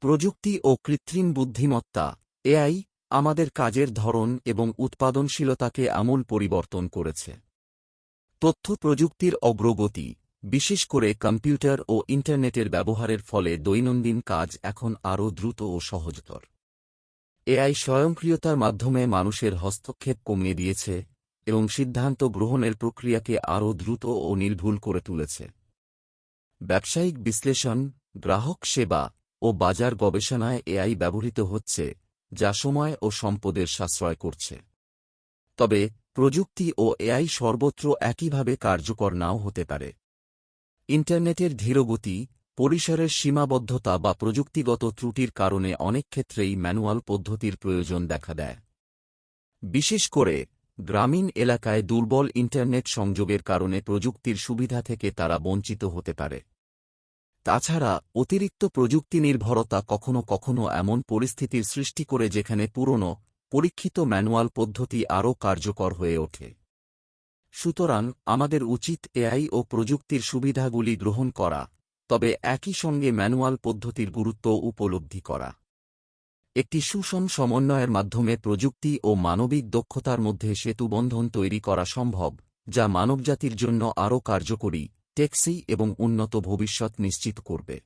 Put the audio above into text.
প্রযুক্তি ও কৃত্রিম বুদ্ধিমত্তা, এআই, আমাদের কাজের ধরন এবং উৎপাদনশীলতাকে আমূল পরিবর্তন করেছে। তথ্য প্রযুক্তির অগ্রগতি, বিশেষ করে কম্পিউটার ও ইন্টারনেটের ব্যবহারের ফলে দৈনন্দিন কাজ এখন আরও দ্রুত ও সহজতর। এআই স্বয়ংক্রিয়তার মাধ্যমে মানুষের হস্তক্ষেপ কমিয়ে দিয়েছে এবং সিদ্ধান্ত গ্রহণের প্রক্রিয়াকে আরও দ্রুত ও নির্ভুল করে তুলেছে। ব্যবসায়িক বিশ্লেষণ, গ্রাহক সেবা ও বাজার গবেষণায় এআই ব্যবহৃত হচ্ছে, যা সময় ও সম্পদের সাশ্রয় করছে। তবে, প্রযুক্তি ও এআই সর্বত্র একইভাবে কার্যকর নাও হতে পারে। ইন্টারনেটের ধীরগতি, পরিসরের সীমাবদ্ধতা বা প্রযুক্তিগত ত্রুটির কারণে অনেক ক্ষেত্রেই ম্যানুয়াল পদ্ধতির প্রয়োজন দেখা দেয়। বিশেষ করে, গ্রামীণ এলাকায় দুর্বল ইন্টারনেট সংযোগের কারণে প্রযুক্তির সুবিধা থেকে তারা বঞ্চিত হতে পারে। তাছাড়া, অতিরিক্ত প্রযুক্তি নির্ভরতা কখনো কখনো এমন পরিস্থিতির সৃষ্টি করে যেখানে পুরনো, পরীক্ষিত ম্যানুয়াল পদ্ধতি আরও কার্যকর হয়ে ওঠে। সুতরাং, আমাদের উচিত এআই ও প্রযুক্তির সুবিধাগুলি গ্রহণ করা, তবে একই সঙ্গে ম্যানুয়াল পদ্ধতির গুরুত্ব উপলব্ধি করা। একটি সুষম সমন্বয়ের মাধ্যমে প্রযুক্তি ও মানবিক দক্ষতার মধ্যে সেতুবন্ধন তৈরি করা সম্ভব, যা মানবজাতির জন্য আরও কার্যকরী টেকসই এবং উন্নত ভবিষ্যৎ নিশ্চিত করবে।